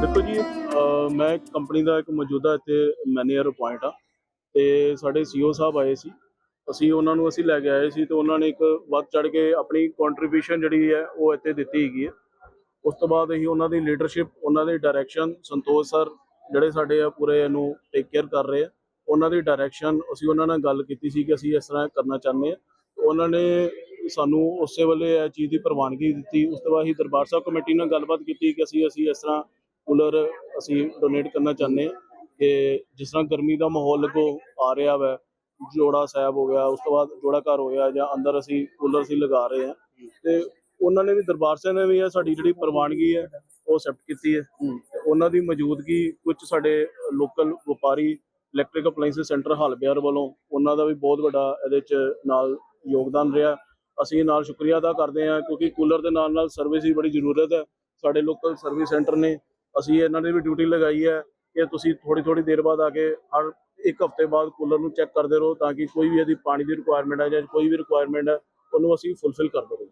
ਦੇਖੋ ਜੀ ਮੈਂ ਕੰਪਨੀ ਦਾ ਇੱਕ ਮੌਜੂਦਾ ਇੱਥੇ ਮੈਨੇਜਰ ਅਪਾਇੰਟ ਆ ਤੇ ਸਾਡੇ ਸੀਓ ਸਾਹਿਬ ਆਏ ਸੀ। ਅਸੀਂ ਉਹਨਾਂ ਨੂੰ ਅਸੀਂ ਲੈ ਕੇ ਆਏ ਸੀ ਤੇ ਉਹਨਾਂ ਨੇ ਇੱਕ ਵੱਧ ਚੜ ਕੇ ਆਪਣੀ ਕੰਟਰੀਬਿਊਸ਼ਨ ਜਿਹੜੀ ਹੈ ਉਹ ਇੱਥੇ ਦਿੱਤੀ ਹੈਗੀ ਹੈ। ਉਸ ਤੋਂ ਬਾਅਦ ਅਸੀਂ ਉਹਨਾਂ ਦੀ ਲੀਡਰਸ਼ਿਪ ਉਹਨਾਂ ਦੀ ਡਾਇਰੈਕਸ਼ਨ ਸੰਤੋਸ਼ ਸਰ ਜਿਹੜੇ ਸਾਡੇ ਆ ਪੂਰੇ ਇਹਨੂੰ ਟੇਕ ਕੇਅਰ ਕਰ ਰਹੇ ਆ। ਉਹਨਾਂ ਦੀ ਡਾਇਰੈਕਸ਼ਨ ਅਸੀਂ ਉਹਨਾਂ ਨਾਲ ਗੱਲ ਕੀਤੀ ਸੀ ਕਿ ਅਸੀਂ ਇਸ ਤਰ੍ਹਾਂ ਕਰਨਾ ਚਾਹੁੰਦੇ ਆ ਉਹਨਾਂ ਨੇ ਸਾਨੂੰ ਉਸੇ ਵੇਲੇ ਇਹ ਚੀਜ਼ ਦੀ ਪ੍ਰਵਾਨਗੀ ਦਿੱਤੀ। ਉਸ ਤੋਂ ਬਾਅਦ ਅਸੀਂ ਦਰਬਾਰ ਸਾਹਿਬ ਕਮੇਟੀ ਨਾਲ ਗੱਲਬਾਤ ਕੀਤੀ ਕਿ ਅਸੀਂ ਅਸੀਂ ਇਸ ਤਰ੍ਹਾਂ ਕੂਲਰ ਅਸੀਂ ਡੋਨੇਟ ਕਰਨਾ ਚਾਹੁੰਦੇ ਹਾਂ ਕਿ ਜਿਸ ਤਰ੍ਹਾਂ ਗਰਮੀ ਦਾ ਮਾਹੌਲ ਲੱਗੋ ਆ ਰਿਹਾ ਵੈ ਜੋੜਾ ਸਾਹਿਬ ਹੋ ਗਿਆ ਉਸ ਤੋਂ ਬਾਅਦ ਜੋੜਾ ਘਰ ਹੋ ਗਿਆ ਜਾਂ ਅੰਦਰ ਅਸੀਂ ਕੂਲਰ ਅਸੀਂ ਲਗਾ ਰਹੇ ਹਾਂ। ਤੇ ਉਹਨਾਂ ਨੇ ਵੀ ਦਰਬਾਰ ਸਾਹਿਬ ਨੇ ਵੀ ਇਹ ਸਾਡੀ ਜਿਹੜੀ ਪ੍ਰਵਾਨਗੀ ਹੈ ਉਹ ਅਸੈਪਟ ਕੀਤੀ ਹੈ। ਤੇ ਉਹਨਾਂ ਦੀ ਮੌਜੂਦਗੀ ਕੁਝ ਸਾਡੇ ਲੋਕਲ ਵਪਾਰੀ ਇਲੈਕਟ੍ਰਿਕ ਅਪਲਾਈਐਂਸ ਸੈਂਟਰ ਹਲਬਿਆਰ ਵੱਲੋਂ ਉਹਨਾਂ ਦਾ ਵੀ ਬਹੁਤ ਵੱਡਾ ਇਹਦੇ ਚ ਨਾਲ ਯੋਗਦਾਨ ਰਿਹਾ। ਅਸੀਂ ਨਾਲ ਸ਼ੁਕਰੀਆ ਅਦਾ ਕਰਦੇ ਹਾਂ ਕਿਉਂਕਿ ਕੂਲਰ ਦੇ ਨਾਲ ਨਾਲ ਸਰਵਿਸ ਦੀ ਬੜੀ ਜ਼ਰੂਰਤ ਹੈ। ਸਾਡੇ ਲੋਕਲ ਸਰਵਿਸ ਸੈਂਟਰ ਨੇ ਅਸੀਂ ਇਹਨਾਂ ਨੇ ਵੀ ਡਿਊਟੀ ਲਗਾਈ ਹੈ ਕਿ ਤੁਸੀਂ ਥੋੜੀ ਥੋੜੀ ਦੇਰ ਬਾਅਦ ਆ ਕੇ ਹਰ ਇੱਕ ਹਫ਼ਤੇ ਬਾਅਦ ਕੂਲਰ ਨੂੰ ਚੈੱਕ ਕਰਦੇ ਰਹੋ ਤਾਂ ਕਿ ਕੋਈ ਵੀ ਇਹਦੀ ਪਾਣੀ ਦੀ ਰਿਕੁਆਇਰਮੈਂਟ ਹੈ ਜਾਂ ਕੋਈ ਵੀ ਰਿਕੁਆਇਰਮੈਂਟ ਹੈ ਉਹਨੂੰ ਅਸੀਂ ਫੁੱਲਫਿਲ ਕਰ ਰਹੀਏ